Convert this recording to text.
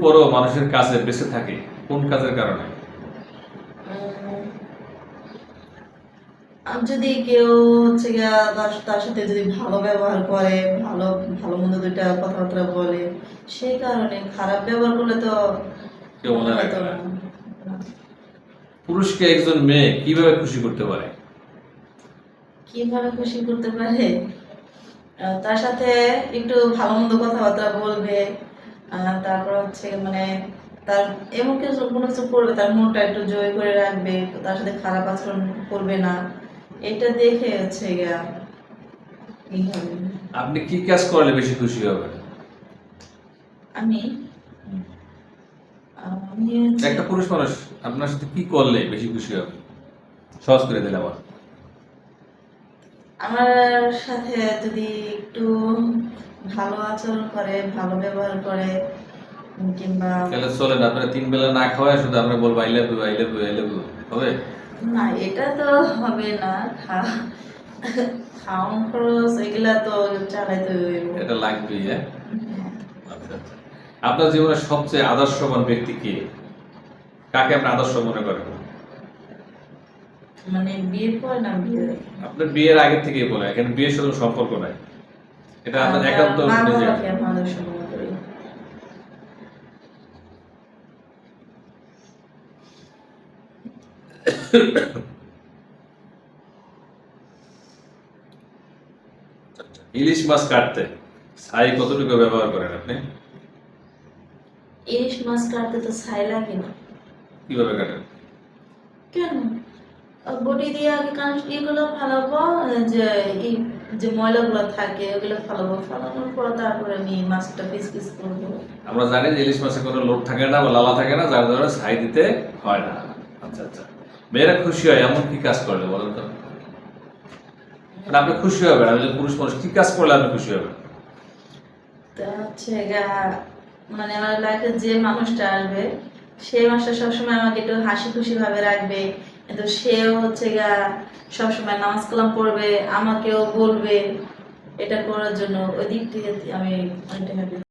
পরও মানুষের কাছে বেঁচে থাকে। কোন কাজের কারণে? যদি কেউ হচ্ছে তার- সাথে যদি ভালো ব্যবহার করে ভালো ভালো মন্দ দুইটা কথাবার্তা বলে সেই কারণে খারাপ ব্যবহার করলে তো কেউ মনে রাখে। পুরুষকে একজন মেয়ে কীভাবে খুশি করতে পারে? কীভাবে খুশি করতে পারে? তার সাথে একটু ভালো মন্দ কথাবার্তা বলবে তারপর হচ্ছে মানে তার এমন কিছু কোনো কিছু করবে তার মনটা একটু জয় করে রাখবে তার সাথে খারাপ আচরণ করবে না। এটা দেখে হচ্ছে গিয়া আপনি কি কাজ করলে বেশি খুশি হবেন? আমি? একটা পুরুষ মানুষ আপনার সাথে কি করলে বেশি খুশি হবে? সহজ করে দিলে আমার আমার সাথে যদি একটু ভালো আচরণ করে ভালো ব্যবহার করে কিংবা তাহলে চলেন আপনারা তিন বেলা না খাওয়ায় শুধু আমরা বলব I love you I love you I love you হবে? না এটা তো হবে না খাওয়ান খরচ এগুলা তো চালাইতে এটা লাগবেই হ্যাঁ? আচ্ছা আচ্ছা। আপনার জীবনের সবচেয়ে আদর্শবান ব্যক্তি কে? কাকে আপনি আদর্শ মনে করেন? মানে বিয়ের পর না বিয়ে? আপনার বিয়ের আগে থেকেই বলে এখানে বিয়ের সাথে সম্পর্ক নাই। এটা আপনার একান্ত মনে ইলিশ মাছ কাটতে ছাই কতটুকু ব্যবহার করেন আপনি? ইলিশ মাছ কাটতে তো ছাই লাগে না। কীভাবে কাটেন? কেন? বডি দিয়ে আগে কান এগুলো ফালাবো যে এই যে ময়লাগুলো থাকে ওগুলো ফালাবো ফালানোর পর তারপরে আমি মাছটা পিস পিস করব আমরা জানি যে ইলিশ মাছে কোনো লোড থাকে না বা লালা থাকে না যার কারণে ছাই দিতে হয় না। আচ্ছা আচ্ছা। মেয়েরা খুশি হয় এমন কি কাজ করলে বলেন তো? মানে আপনি খুশি হবেন আমি পুরুষ মানুষ কি কাজ করলে আপনি খুশি হবেন? তা হচ্ছে মানে আমার লাইফে যে মানুষটা আসবে সেই মানুষটা সবসময় আমাকে একটু হাসি খুশি ভাবে রাখবে কিন্তু সেও হচ্ছে গা সবসময় নামাজ কালাম পড়বে, আমাকেও বলবে, এটা করার জন্য ওই দিকটি আমি অনেকটা হ্যাপি